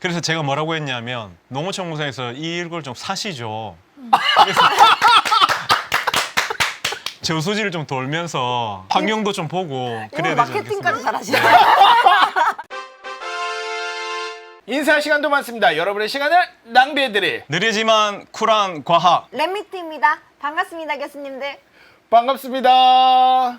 그래서 제가 뭐라고 했냐면 농어촌공사에서 이걸 좀 사시죠. 그래서 저수지를 좀 돌면서 환경도 좀 보고 그래야 되지 마케팅까지? 잘하시네. 인사할 시간도 많습니다. 여러분의 시간을 낭비해드릴 느리지만 쿨한 과학. 랩미트입니다. 반갑습니다, 교수님들. 반갑습니다.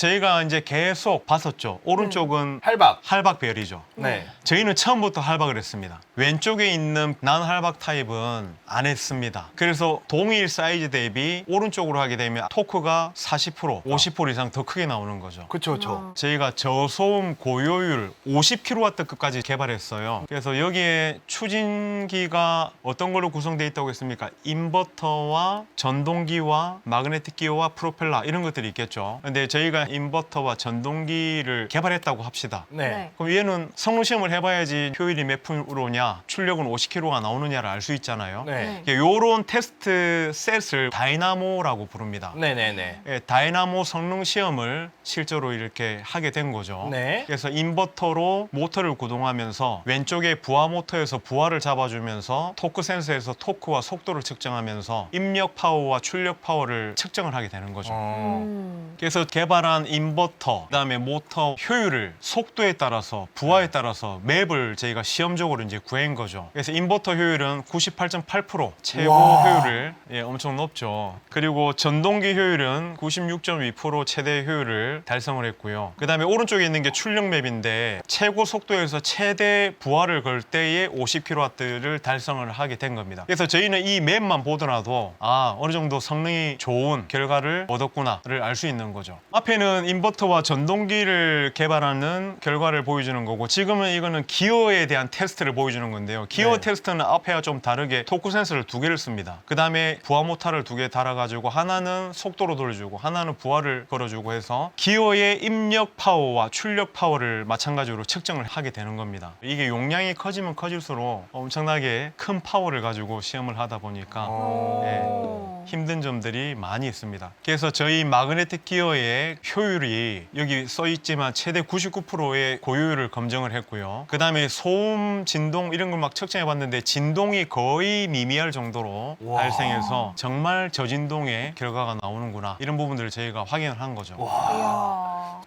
저희가 이제 계속 봤었죠. 오른쪽은 할박. 할박별이죠. 네. 저희는 처음부터 할박을 했습니다. 왼쪽에 있는 난할박 타입은 안 했습니다. 그래서 동일 사이즈 대비 오른쪽으로 하게 되면 토크가 40%, 50% 이상 더 크게 나오는 거죠. 그쵸, 그쵸. 저희가 저소음 고효율 50kW급까지 개발했어요. 그래서 여기에 추진기가 어떤 걸로 구성되어 있다고 했습니까? 인버터와 전동기와 마그네틱 기어와 프로펠러 이런 것들이 있겠죠. 근데 저희가 인버터와 전동기를 개발했다고 합시다. 네. 그럼 얘는 성능 시험을 해봐야지 효율이 몇 프로냐, 출력은 50kW가 나오느냐를 알 수 있잖아요. 네. 요런 테스트 셋을 다이나모라고 부릅니다. 네네네. 예, 다이나모 성능 시험을 실제로 이렇게 하게 된 거죠. 네. 그래서 인버터로 모터를 구동하면서 왼쪽에 부하 모터에서 부하를 잡아주면서 토크 센서에서 토크와 속도를 측정하면서 입력 파워와 출력 파워를 측정을 하게 되는 거죠. 어. 음. 그래서 개발한 인버터, 그다음에 모터 효율을 속도에 따라서 부하에 따라서 맵을 저희가 시험적으로 이제 구한 거죠. 그래서 인버터 효율은 98.8% 최고 와. 효율을 예, 엄청 높죠. 그리고 전동기 효율은 96.2% 최대 효율을 달성을 했고요. 그다음에 오른쪽에 있는 게 출력 맵인데 최고 속도에서 최대 부하를 걸 때에 50kW를 달성을 하게 된 겁니다. 그래서 저희는 이 맵만 보더라도 아 어느 정도 성능이 좋은 결과를 얻었구나를 알 수 있는 거죠. 앞에 는 인버터와 전동기를 개발하는 결과를 보여주는 거고 지금은 이거는 기어에 대한 테스트를 보여주는 건데요. 기어 네. 테스트는 앞에와 좀 다르게 토크 센서를 두 개를 씁니다. 그 다음에 부하 모터를 두 개 달아가지고 하나는 속도로 돌려주고 하나는 부하를 걸어주고 해서 기어의 입력 파워와 출력 파워를 마찬가지로 측정을 하게 되는 겁니다. 이게 용량이 커지면 커질수록 엄청나게 큰 파워를 가지고 시험을 하다 보니까 어. 힘든 점들이 많이 있습니다. 그래서 저희 마그네틱 기어의 효율이 여기 써 있지만 최대 99%의 고효율을 검증을 했고요. 그 다음에 소음, 진동 이런 걸 막 측정해 봤는데 진동이 거의 미미할 정도로 와. 발생해서 정말 저진동의 결과가 나오는구나 이런 부분들을 저희가 확인을 한 거죠. 이야.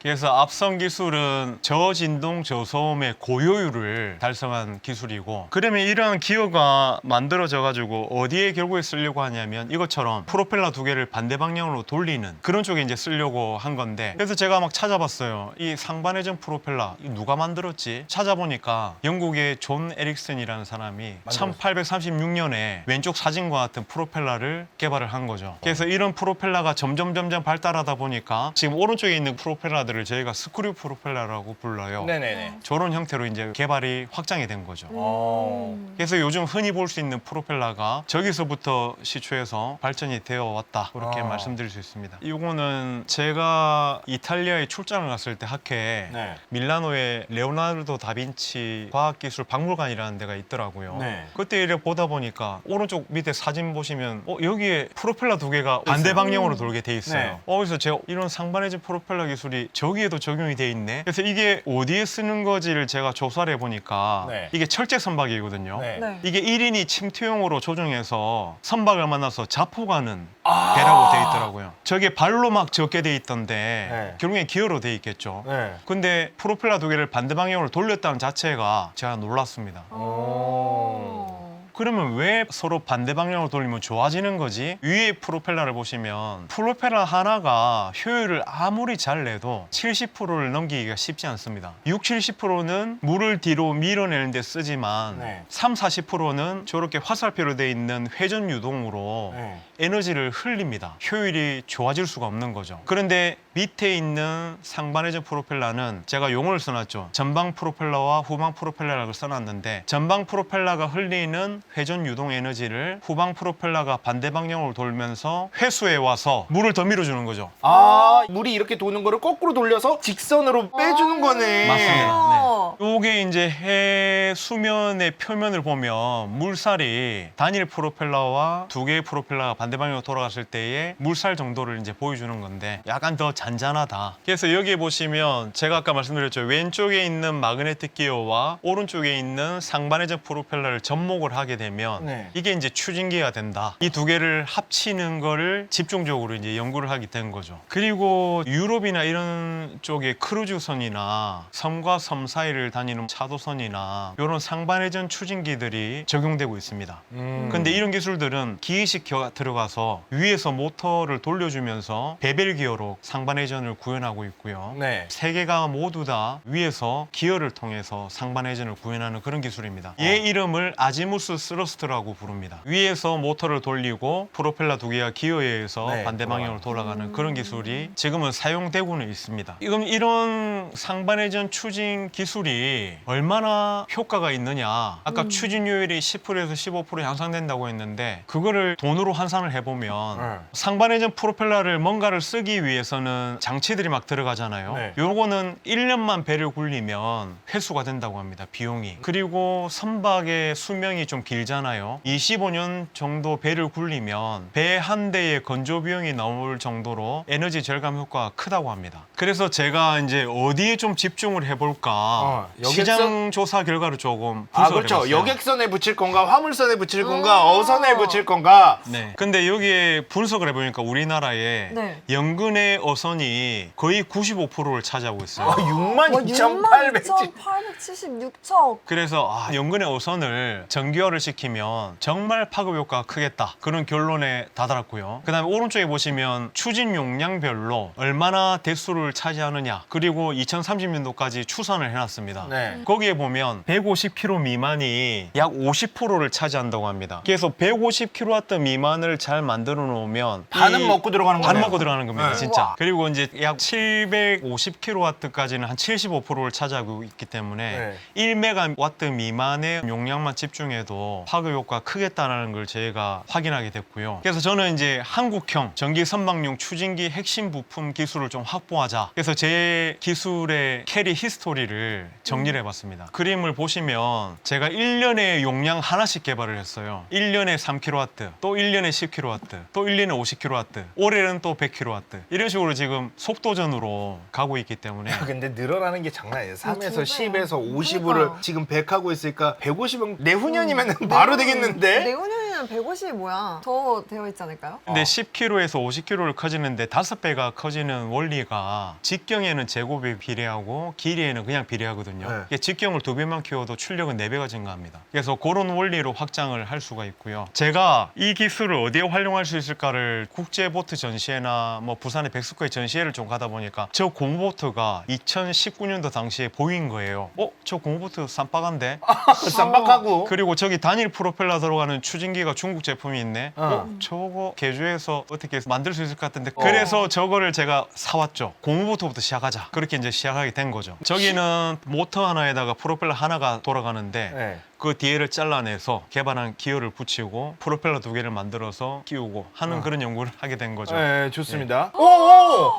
그래서 앞선 기술은 저진동 저소음의 고효율을 달성한 기술이고 그러면 이러한 기어가 만들어져 가지고 어디에 결국에 쓰려고 하냐면 이것처럼 프로펠러 두 개를 반대 방향으로 돌리는 그런 쪽에 이제 쓰려고 한 건데 그래서 제가 막 찾아봤어요 이 상반회전 프로펠러 이 누가 만들었지 찾아보니까 영국의 존 에릭슨이라는 사람이 만들었어요. 1836년에 왼쪽 사진과 같은 프로펠러를 개발을 한 거죠. 그래서 이런 프로펠러가 점점 점점 발달하다 보니까 지금 오른쪽에 있는 프로펠러들 을 저희가 스크류 프로펠러라고 불러요. 네네네. 저런 형태로 이제 개발이 확장이 된 거죠. 어. 그래서 요즘 흔히 볼 수 있는 프로펠러가 저기서부터 시초해서 발전이 되어 왔다. 그렇게 아. 말씀드릴 수 있습니다. 이거는 제가 이탈리아에 출장을 갔을 때 학회에 네. 밀라노에 레오나르도 다빈치 과학기술 박물관이라는 데가 있더라고요. 네. 그때 이렇게 보다 보니까 오른쪽 밑에 사진 보시면 어, 여기에 프로펠러 두 개가 반대. 방향으로 돌게 돼 있어요. 네. 어, 그래서 제가 이런 상반해진 프로펠러 기술이 저기에도 적용이 돼 있네. 그래서 이게 어디에 쓰는 거지를 제가 조사를 해보니까 네. 이게 철제 선박이거든요. 네. 네. 이게 1인이 침투용으로 조종해서 선박을 만나서 자포가는 아. 배라고 돼 있더라고요. 저게 발로 막 적게 돼 있던데 네. 결국엔 기어로 돼 있겠죠. 네. 근데 프로펠러 두 개를 반대 방향으로 돌렸다는 자체가 제가 놀랐습니다. 오. 그러면 왜 서로 반대 방향으로 돌리면 좋아지는 거지? 위에 프로펠러를 보시면 프로펠러 하나가 효율을 아무리 잘 내도 70%를 넘기기가 쉽지 않습니다. 6, 70%는 물을 뒤로 밀어내는 데 쓰지만 네. 3, 40%는 저렇게 화살표로 돼 있는 회전 유동으로 네. 에너지를 흘립니다. 효율이 좋아질 수가 없는 거죠. 그런데 밑에 있는 상반회전 프로펠러는 제가 용어를 써놨죠. 전방 프로펠러와 후방 프로펠러라고 써놨는데 전방 프로펠러가 흘리는 회전 유동 에너지를 후방 프로펠러가 반대 방향으로 돌면서 회수해 와서 물을 더 밀어주는 거죠. 아, 물이 이렇게 도는 거를 거꾸로 돌려서 직선으로 빼주는 거네. 맞습니다. 어. 요게 이제 해 수면의 표면을 보면 물살이 단일 프로펠러와 두 개의 프로펠러가 반대 방향으로 돌아갔을 때의 물살 정도를 이제 보여주는 건데 약간 더 잔잔하다. 그래서 여기 보시면 제가 아까 말씀드렸죠. 왼쪽에 있는 마그네틱 기어와 오른쪽에 있는 상반회전 프로펠러를 접목을 하게 되면 네. 이게 이제 추진기가 된다. 이 두 개를 합치는 거를 집중적으로 이제 연구를 하게 된 거죠. 그리고 유럽이나 이런 쪽의 크루즈선이나 섬과 섬 사이를 다니는 차도선이나 이런 상반회전 추진기들이 적용되고 있습니다. 음. 근데 이런 기술들은 기계식 기어가 들어가서 위에서 모터를 돌려주면서 베벨 기어로 상반 회전을 구현하고 있고요. 네. 세 개가 모두 다 위에서 기어를 통해서 상반회전을 구현하는 그런 기술입니다. 얘 이름을 아지무스 스러스트라고 부릅니다. 위에서 모터를 돌리고 프로펠러 두 개가 기어에 의해서 네, 반대 방향으로 돌아가는 그런 기술이 지금은 사용되고는 있습니다. 이건 이런 상반회전 추진 기술이 얼마나 효과가 있느냐? 아까 추진율이 10%에서 15% 향상된다고 했는데 그거를 돈으로 환산을 해보면 네. 상반회전 프로펠러를 뭔가를 쓰기 위해서는 장치들이 막 들어가잖아요. 네. 요거는 1년만 배를 굴리면 회수가 된다고 합니다. 비용이. 그리고 선박의 수명이 좀 길잖아요. 25년 정도 배를 굴리면 배 한 대의 건조 비용이 나올 정도로 에너지 절감 효과가 크다고 합니다. 그래서 제가 이제 어디에 좀 집중을 해볼까 어, 여객선- 시장 조사 결과를 조금 아 분석을 그렇죠. 해봤어요. 여객선에 붙일 건가, 화물선에 붙일 건가, 어선에 붙일 건가. 네. 근데 여기에 분석을 해보니까 우리나라에 네. 연근의 어선 이 거의 95%를 차지하고 있어요. 아, 6만 뭐 2,800. 62,876척. 그래서 아, 연근의 어선을 정규화를 시키면 정말 파급 효과가 크겠다. 그런 결론에 다다랐고요. 그다음에 오른쪽에 보시면 추진 용량별로 얼마나 대수를 차지하느냐. 그리고 2030년도까지 추산을 해 놨습니다. 네. 거기에 보면 150km 미만이 약 50%를 차지한다고 합니다. 그래서 150kW 미만을 잘 만들어 놓으면 반은 이- 먹고 들어가는 반 거네요. 먹고 들어가는 겁니다, 네. 진짜. 우와. 그리고 이제 약 750kW까지는 한 75%를 차지하고 있기 때문에 네. 1메가와트 미만의 용량만 집중해도 파급 효과가 크겠다는 걸 저희가 확인하게 됐고요. 그래서 저는 이제 한국형 전기 선박용 추진기 핵심 부품 기술을 좀 확보하자. 그래서 제 기술의 캐리 히스토리를 정리를 해봤습니다. 그림을 보시면 제가 1년에 용량 하나씩 개발을 했어요. 1년에 3kW, 또 1년에 10kW, 또 1년에 50kW, 올해는 또 100kW. 이런 식으로 지금 속도전으로 가고 있기 때문에 야, 근데 늘어나는 게 장난 아니에요. 3에서 어, 10에서 50으로 그러니까요. 지금 100 하고 있으니까 150은 내후년이면 바로 되겠는데? 내후년이면 150이 뭐야? 더 되어 있지 않을까요? 근데 어. 10kg에서 50kg를 커지는데 5배가 커지는 원리가 직경에는 제곱에 비례하고 길이에는 그냥 비례하거든요. 네. 이게 직경을 두 배만 키워도 출력은 네 배가 증가합니다. 그래서 그런 원리로 확장을 할 수가 있고요. 제가 이 기술을 어디에 활용할 수 있을까를 국제 보트 전시회나 뭐 부산의 백스코의 전시회를 좀 가다 보니까 저 고무보트가 2019년도 당시에 보인 거예요. 어? 저 고무보트 쌈박한데? 쌈박하고. 그리고 저기 단일 프로펠러 들어가는 추진기가 중국 제품이 있네. 어. 어, 저거 개조해서 어떻게 만들 수 있을 것 같은데. 그래서 저거를 제가 사왔죠. 고무부터부터 시작하자. 그렇게 이제 시작하게 된 거죠. 저기는 모터 하나에다가 프로펠러 하나가 돌아가는데 네. 그 뒤에를 잘라내서 개발한 기어를 붙이고 프로펠러 두 개를 만들어서 끼우고 하는 어. 그런 연구를 하게 된 거죠. 네, 좋습니다. 오, 오!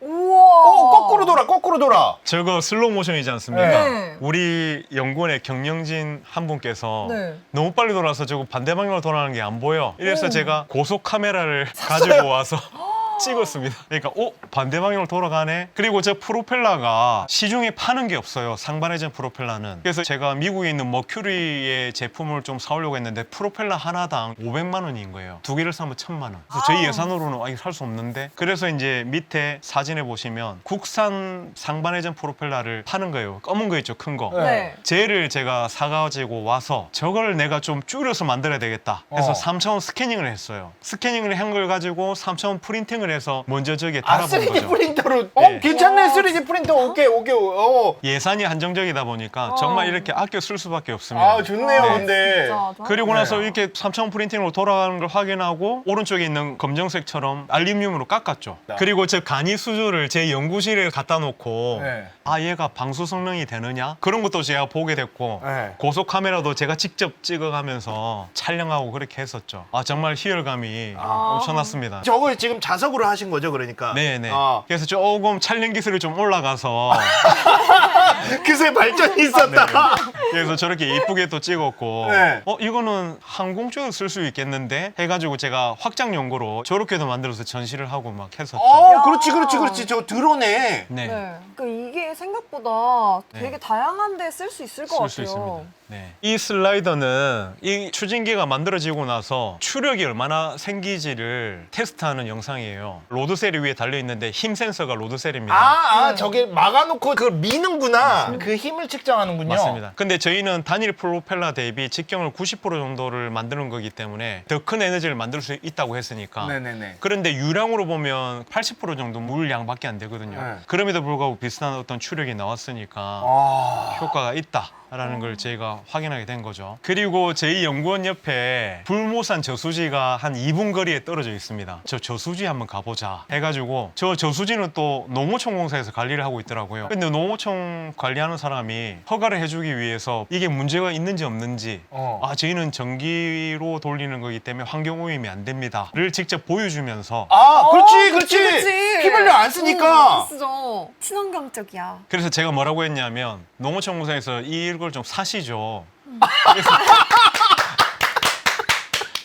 우와. 오, 거꾸로 돌아, 거꾸로 돌아. 저거 슬로우 모션이지 않습니까? 네. 우리 연구원의 경영진 한 분께서 네. 너무 빨리 돌아서 저거 반대 방향으로 돌아가는 게 안 보여. 이래서 오. 제가 고속 카메라를 가지고 와서 찍었습니다. 그러니까 오 반대 방향으로 돌아가네. 그리고 저 프로펠러가 시중에 파는 게 없어요. 상반회전 프로펠러는. 그래서 제가 미국에 있는 머큐리의 제품을 좀 사오려고 했는데 프로펠러 하나당 500만 원인 거예요. 두 개를 사면 1000만 원. 그래서 저희 아. 예산으로는 아, 이거 살수 없는데. 그래서 이제 밑에 사진에 보시면 국산 상반회전 프로펠러를 파는 거예요. 검은 거 있죠, 큰 거. 네. 네. 쟤를 제가 사가지고 와서 저걸 내가 좀 줄여서 만들어야 되겠다. 그래서 어. 3차원 스캐닝을 했어요. 스캐닝을 한 걸 가지고 3차원 프린팅을 해서 먼저 저기에 아, 달아본 3D 거죠. 프린터로. 어, 네. 괜찮네, 와, 3D 프린터. 오케이, 오케이. 어. 예산이 한정적이다 보니까 어. 정말 이렇게 아껴 쓸 수밖에 없습니다. 아, 좋네요, 아, 근데. 진짜 좋아. 그리고 나서 네. 이렇게 3차원 프린팅으로 돌아가는 걸 확인하고 오른쪽에 있는 검정색처럼 알루미늄으로 깎았죠. 네. 그리고 저 간이 수조를 제 연구실에 갖다 놓고 네. 아 얘가 방수 성능이 되느냐 그런 것도 제가 보게 됐고 네. 고속 카메라도 제가 직접 찍어가면서 촬영하고 그렇게 했었죠. 아 정말 희열감이 아. 엄청났습니다. 저걸 지금 자석으로 하신 거죠, 그러니까. 네네. 아, 그래서 조금 촬영 기술이 좀 올라가서 그새 발전이 있었다. 그래서 저렇게 이쁘게 또 찍었고 네. 어 이거는 항공 쪽에서 쓸수 있겠는데 해가지고 제가 확장 연구로 저렇게도 만들어서 전시를 하고 막 했었죠. 어, 그렇지, 그렇지, 그렇지. 저 드론에. 네. 네. 그러니까 이게 생각보다 네. 되게 다양한 데 쓸 수 있을 것쓸수 같아요. 있습니다. 네. 이 슬라이더는 이 추진기가 만들어지고 나서 추력이 얼마나 생기지를 테스트하는 영상이에요. 로드셀 위에 달려 있는데 힘 센서가 로드셀입니다. 아, 아, 네. 저게 막아놓고 그걸 미는구나. 그 힘을 측정하는군요. 맞습니다. 근데 저희는 단일 프로펠러 대비 직경을 90% 정도를 만드는 거기 때문에 더 큰 에너지를 만들 수 있다고 했으니까. 네네네. 그런데 유량으로 보면 80% 정도 물량밖에 안 되거든요. 네. 그럼에도 불구하고 비슷한 어떤 추력이 나왔으니까 아. 효과가 있다 라는 걸 저희가 확인하게 된 거죠. 그리고 저희 연구원 옆에 불모산 저수지가 한 2분 거리에 떨어져 있습니다. 저 저수지 한번 가보자 해가지고 저 저수지는 또 농어촌공사에서 관리를 하고 있더라고요. 근데 농어촌 관리하는 사람이 허가를 해주기 위해서 이게 문제가 있는지 없는지 어. 아 저희는 전기로 돌리는 거기 때문에 환경 오염이 안 됩니다를 직접 보여주면서 아, 그렇지, 어, 그렇지. 그치. 휘발유 안 어, 쓰니까. 안 쓰죠. 친환경적이야. 그래서 제가 뭐라고 했냐면 농어촌공사에서 이걸 좀 사시죠. 음. 그래서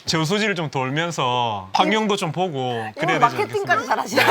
저수지를 좀 돌면서 환경도 좀 보고 그래야 되지 마케팅까지 않겠습니까? 잘하시네.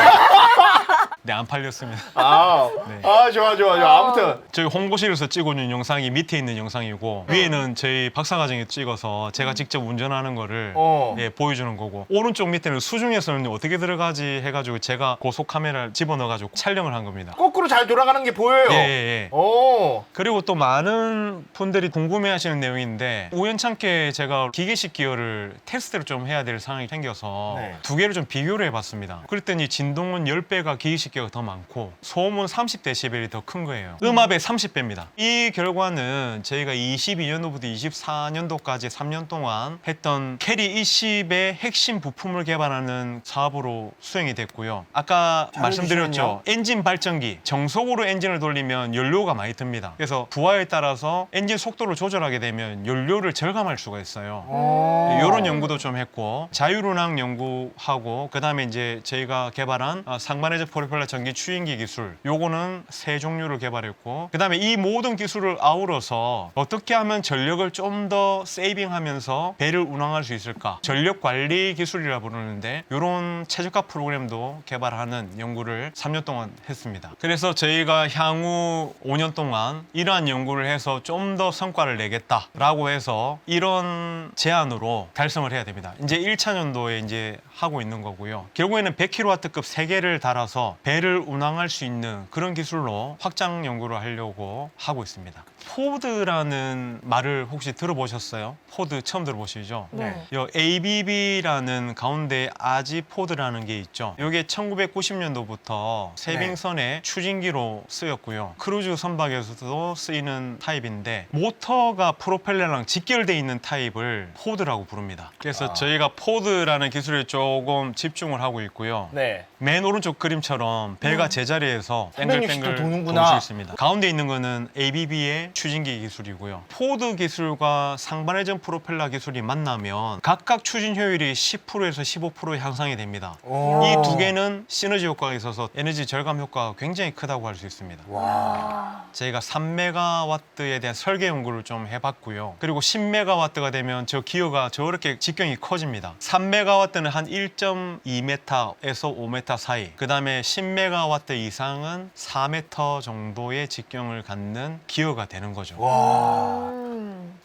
네, 안 팔렸습니다. 아, 네. 아, 좋아, 좋아, 좋아. 아무튼. 저희 홍보실에서 찍어준 영상이 밑에 있는 영상이고 위에는 저희 박사과정에 찍어서 제가 직접 운전하는 거를 어. 예, 보여주는 거고 오른쪽 밑에는 수중에서는 어떻게 들어가지 해가지고 제가 고속 카메라를 집어넣어가지고 촬영을 한 겁니다. 거꾸로 잘 돌아가는 게 보여요. 예, 예, 예. 오. 그리고 또 많은 분들이 궁금해하시는 내용인데 우연찮게 제가 기계식 기어를 테스트를 좀 해야 될 상황이 생겨서 네. 두 개를 좀 비교를 해봤습니다. 그랬더니 진동은 10배가 기계식 기어가 더 많고 소음은 30데시벨이 더 큰 거예요. 음압의 30배입니다. 이 결과는 저희가 22년도부터 24년도까지 3년 동안 했던 캐리 20의 핵심 부품을 개발하는 사업으로 수행이 됐고요. 아까 잘 말씀드렸죠. 엔진 발전기 정속으로 엔진을 돌리면 연료가 많이 듭니다. 그래서 부하에 따라서 엔진 속도를 조절하게 되면 연료를 절감할 수가 있어요. 오. 이런 연구도 좀 했고 자율운항 연구하고 그다음에 이제 저희가 개발한 어, 상반해적 프로펠러 전기 추인기 기술 요거는 세 종류를 개발했고 그 다음에 이 모든 기술을 아우러서 어떻게 하면 전력을 좀 더 세이빙하면서 배를 운항할 수 있을까 전력 관리 기술이라 부르는데 이런 최저가 프로그램도 개발하는 연구를 3년 동안 했습니다. 그래서 저희가 향후 5년 동안 이러한 연구를 해서 좀 더 성과를 내겠다라고 해서 이런 제안으로 달성을 해야 됩니다. 이제 1차 년도에 이제 하고 있는 거고요. 결국에는 100kW급 3개를 달아서 배를 운항할 수 있는 그런 기술로 확장 연구를 하려고 하고 있습니다. 포드라는 말을 혹시 들어보셨어요? 포드 처음 들어보시죠? 네. 요 ABB라는 가운데 아지포드라는 게 있죠. 이게 1990년도부터 세빙선의 추진기로 쓰였고요. 크루즈 선박에서도 쓰이는 타입인데 모터가 프로펠러랑 직결돼 있는 타입을 포드라고 부릅니다. 그래서 아. 저희가 포드라는 기술에 조금 집중을 하고 있고요. 네. 맨 오른쪽 그림처럼 배가 네. 제자리에서 360도 뱅글뱅글 도는구나. 돌수 있습니다. 가운데 있는 거는 ABB의 추진기 기술이고요. 포드 기술과 상반회전 프로펠러 기술이 만나면 각각 추진 효율이 10%에서 15% 향상이 됩니다. 오. 이두 개는 시너지 효과가 있어서 에너지 절감 효과가 굉장히 크다고 할 수 있습니다. 와. 저희가 3메가와트에 대한 설계 연구를 좀 해봤고요. 그리고 10메가와트가 되면 저 기어가 저렇게 직경이 커집니다. 3메가와트는 한 1.2m에서 5m 사이. 그 다음에 10메가와트 이상은 4m 정도의 직경을 갖는 기어가 되는 거죠. 와. 음.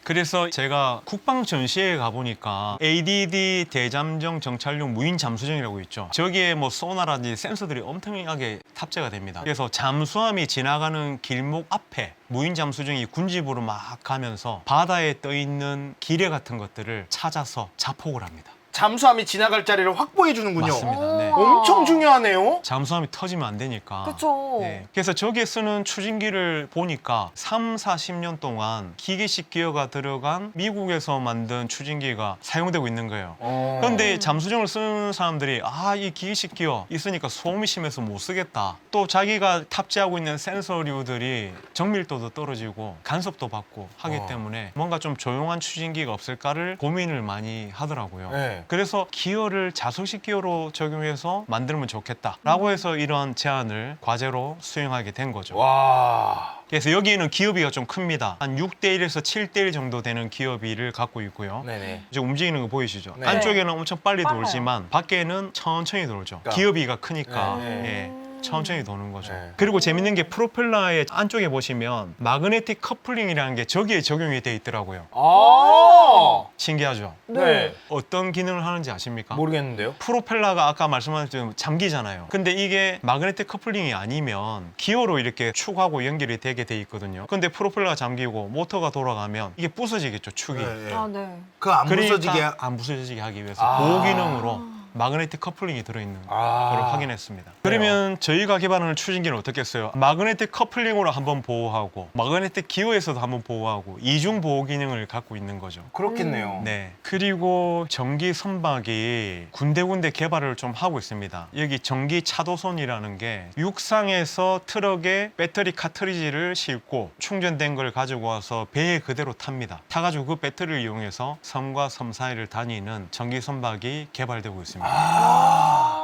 그래서 제가 국방 전시회에 가보니까 ADD 대잠정 정찰용 무인 잠수정이라고 있죠. 저기에 뭐 소나라든지 센서들이 엄청나게 탑재가 됩니다. 그래서 잠수함이 지나가는 길목 앞에 무인 잠수정이 군집으로 막 가면서 바다에 떠 있는 기뢰 같은 것들을 찾아서 자폭을 합니다. 잠수함이 지나갈 자리를 확보해 주는군요. 맞습니다. 네. 오. 엄청 중요하네요. 잠수함이 터지면 안 되니까. 그쵸. 네. 그래서 저기에 쓰는 추진기를 보니까 3, 40년 동안 기계식 기어가 들어간 미국에서 만든 추진기가 사용되고 있는 거예요. 어. 그런데 잠수정을 쓰는 사람들이 아 이 기계식 기어 있으니까 소음이 심해서 못 쓰겠다. 또 자기가 탑재하고 있는 센서류들이 정밀도도 떨어지고 간섭도 받고 하기 어. 때문에 뭔가 좀 조용한 추진기가 없을까를 고민을 많이 하더라고요. 네. 그래서 기어를 자석식 기어로 적용해서 만들면 좋겠다라고 해서 이런 제안을 과제로 수행하게 된 거죠. 와. 그래서 여기에는 기업이가 좀 큽니다. 한 6대 1에서 7대 1 정도 되는 기업이를 갖고 있고요. 네네. 지금 움직이는 거 보이시죠? 네. 안쪽에는 엄청 빨리 빨라요. 돌지만 밖에는 천천히 돌죠. 그러니까. 기업이가 크니까 네. 예, 천천히 도는 거죠. 네. 그리고 재밌는 게 프로펠러의 안쪽에 보시면 마그네틱 커플링이라는 게 저기에 적용이 돼 있더라고요. 아. 신기하죠? 네. 어떤 기능을 하는지 아십니까? 모르겠는데요. 프로펠러가 아까 말씀하신 잠기잖아요. 근데 이게 마그네틱 커플링이 아니면 기어로 이렇게 축하고 연결이 되게 돼 있거든요. 근데 프로펠러가 잠기고 모터가 돌아가면 이게 부서지겠죠, 축이. 네. 아, 네. 그안 부서지게. 그러니까 안 부서지게 하기 위해서 아. 보호 기능으로 마그네틱 커플링이 들어있는 아. 걸 확인했습니다. 그러면 저희가 개발하는 추진기는 어떻게 했어요? 마그네틱 커플링으로 한번 보호하고 마그네틱 기어에서도 한번 보호하고 이중 보호 기능을 갖고 있는 거죠. 그렇겠네요. 네. 그리고 전기 선박이 군데군데 개발을 좀 하고 있습니다. 여기 전기 차도선이라는 게 육상에서 트럭에 배터리 카트리지를 싣고 충전된 걸 가지고 와서 배에 그대로 탑니다. 타가지고 그 배터리를 이용해서 섬과 섬 사이를 다니는 전기 선박이 개발되고 있습니다. 아.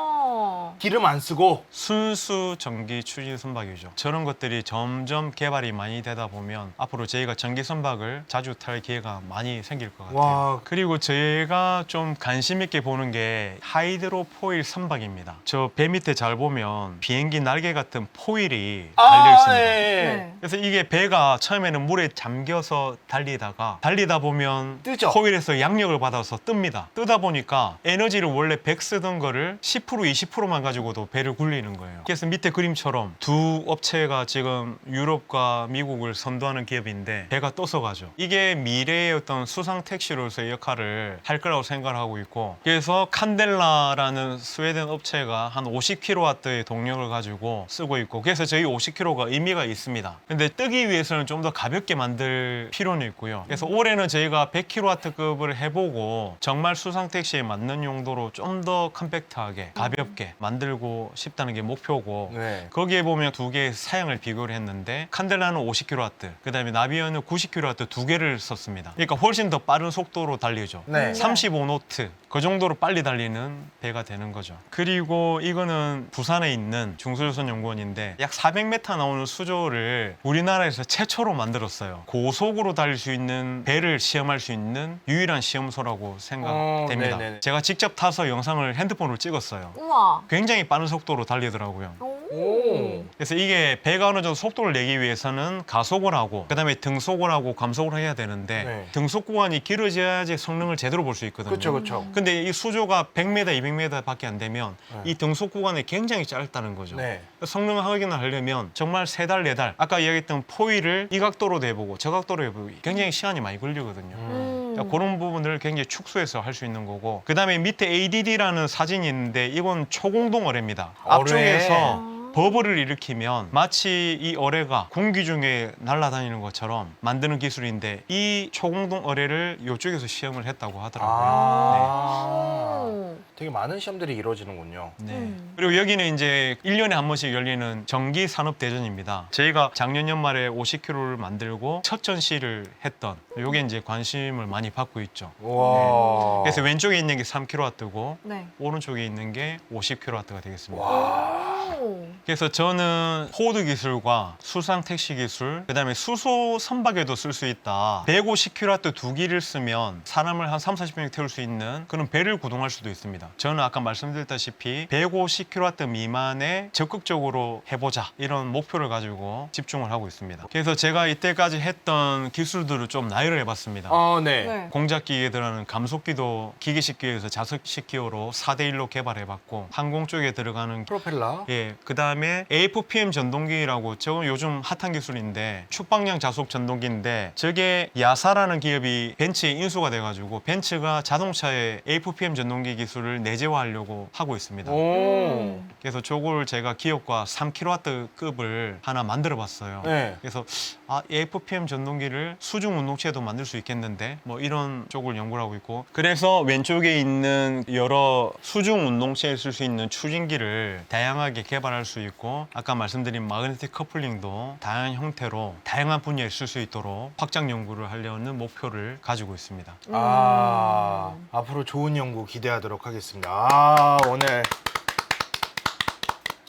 기름 안 쓰고. 순수 전기 추진 선박이죠. 저런 것들이 점점 개발이 많이 되다 보면 앞으로 저희가 전기 선박을 자주 탈 기회가 많이 생길 것 같아요. 와. 그리고 저희가 좀 관심 있게 보는 게 하이드로 포일 선박입니다. 저 배 밑에 잘 보면 비행기 날개 같은 포일이 달려 있습니다. 네. 네. 그래서 이게 배가 처음에는 물에 잠겨서 달리다가 달리다 보면 뜨죠? 포일에서 양력을 받아서 뜹니다. 뜨다 보니까 에너지를 원래 100 쓰던 거를 10% 20%만 가지고도 배를 굴리는 거예요. 그래서 밑에 그림처럼 두 업체가 지금 유럽과 미국을 선도하는 기업인데 배가 떠서 가죠. 이게 미래의 어떤 수상 택시로서의 역할을 할 거라고 생각을 하고 있고 그래서 칸델라라는 스웨덴 업체가 한 50kW의 동력을 가지고 쓰고 있고 그래서 저희 50kW가 의미가 있습니다. 근데 뜨기 위해서는 좀 더 가볍게 만들 필요는 있고요. 그래서 올해는 저희가 100kW급을 해보고 정말 수상 택시에 맞는 용도로 좀 더 컴팩트하게 가볍게 만 들고 싶다는 게 목표고 네. 거기에 보면 두 개의 사양을 비교를 했는데 칸델라는 50kW, 그다음에 나비언은 90kW 두 개를 썼습니다. 그러니까 훨씬 더 빠른 속도로 달리죠. 네. 35노트 그 정도로 빨리 달리는 배가 되는 거죠. 그리고 이거는 부산에 있는 중소유선 연구원인데 약 400m 나오는 수조를 우리나라에서 최초로 만들었어요. 고속으로 달릴 수 있는 배를 시험할 수 있는 유일한 시험소라고 생각됩니다. 어. 제가 직접 타서 영상을 핸드폰으로 찍었어요. 우와. 굉장히 빠른 속도로 달리더라고요. 오. 그래서 이게 배가 어느 정도 속도를 내기 위해서는 가속을 하고 그다음에 등속을 하고 감속을 해야 되는데 네. 등속 구간이 길어져야지 성능을 제대로 볼 수 있거든요. 그렇죠, 그렇죠. 근데 이 수조가 100m, 200m밖에 안 되면 네. 이 등속 구간이 굉장히 짧다는 거죠. 네. 성능 확인을 하려면 정말 세 달, 네 달. 아까 이야기했던 포일을 이 각도로 해보고 저 각도로 해보고 굉장히 시간이 많이 걸리거든요. 음. 그러니까 그런 부분들을 굉장히 축소해서 할 수 있는 거고 그 다음에 밑에 ADD라는 사진이 있는데 이건 초공동 어뢰입니다. 어뢰. 앞쪽에서 아. 버블을 일으키면 마치 이 어뢰가 공기 중에 날아다니는 것처럼 만드는 기술인데 이 초공동 어뢰를 이쪽에서 시험을 했다고 하더라고요. 아. 오. 되게 많은 시험들이 이루어지는군요. 네. 음. 그리고 여기는 이제 1년에 한 번씩 열리는 전기 산업 대전입니다. 저희가 작년 연말에 50km를 만들고 첫 전시를 했던 요게 이제 관심을 많이 받고 있죠. 와. 그래서 왼쪽에 있는 게 3kW고 네. 오른쪽에 있는 게 50kW가 되겠습니다. 오. 그래서 저는 포드 기술과 수상 택시 기술, 그다음에 수소 선박에도 쓸 수 있다. 150kW 두 기를 쓰면 사람을 한 3, 40명 태울 수 있는 그런 배를 구동할 수도 있습니다. 저는 아까 말씀드렸다시피 150kW 미만에 적극적으로 해보자 이런 목표를 가지고 집중을 하고 있습니다. 그래서 제가 이때까지 했던 기술들을 좀 나열을 해봤습니다. 아, 네. 네. 공작기에 들어가는 감속기도 기계식 기어에서 자석식 기어로 4대 1로 개발해봤고 항공 쪽에 들어가는 프로펠러. 예, 그 다음에 AFPM 전동기라고 저건 요즘 핫한 기술인데 축방량 자속 전동기인데 저게 야사라는 기업이 벤츠에 인수가 돼가지고 벤츠가 자동차에 AFPM 전동기 기술을 내재화하려고 하고 있습니다. 오. 그래서 저걸 제가 기업과 3kW급을 하나 만들어봤어요. 네. 그래서 아 AFPM 전동기를 수중 운동체에도 만들 수 있겠는데 뭐 이런 쪽을 연구를 하고 있고 그래서 왼쪽에 있는 여러 수중 운동체에 쓸 수 있는 추진기를 다양하게 개발 개발할 수 있고 아까 말씀드린 마그네틱 커플링도 다양한 형태로 다양한 분야에 쓸 수 있도록 확장 연구를 하려는 목표를 가지고 있습니다. 아 앞으로 좋은 연구 기대하도록 하겠습니다. 아 오늘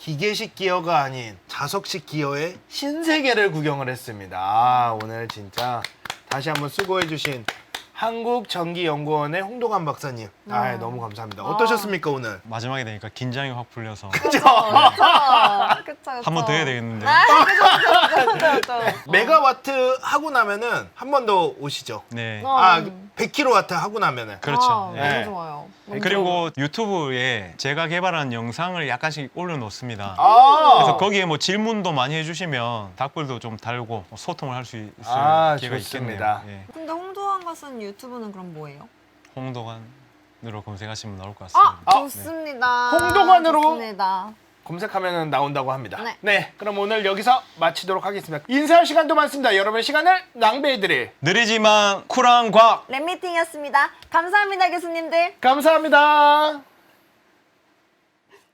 기계식 기어가 아닌 자석식 기어의 신세계를 구경을 했습니다. 아 오늘 진짜 다시 한번 수고해 주신 한국전기연구원의 홍동환 박사님. 아 아. 너무 감사합니다. 어떠셨습니까 오늘? 마지막에 되니까 긴장이 확 풀려서 그쵸. 그쵸. 그쵸. 한번 더 해야 되겠는데. 아, 그쵸, 그쵸, 그쵸, 그쵸. 메가와트 하고 나면은 한 번 더 오시죠. 네. 어. 아 100kW 하고 나면은. 그렇죠. 아, 네. 너무 좋아요. 너무 그리고 유튜브에 제가 개발한 영상을 약간씩 올려놓습니다. 아 그래서 거기에 뭐 질문도 많이 해주시면 답글도 좀 달고 뭐 소통을 할 수 있을 아, 기회가 좋습니다. 있겠네요. 예. 근데 홍도한 것은 유튜브는 그럼 뭐예요? 홍도관으로 검색하시면 나올 것 같습니다. 아, 좋습니다. 홍도관으로? 좋습니다. 검색하면 나온다고 합니다. 네. 그럼 오늘 여기서 마치도록 하겠습니다. 인사할 시간도 많습니다. 여러분의 시간을 낭비해드릴 느리지만 쿨한 과학 랩미팅이었습니다. 감사합니다, 교수님들. 감사합니다.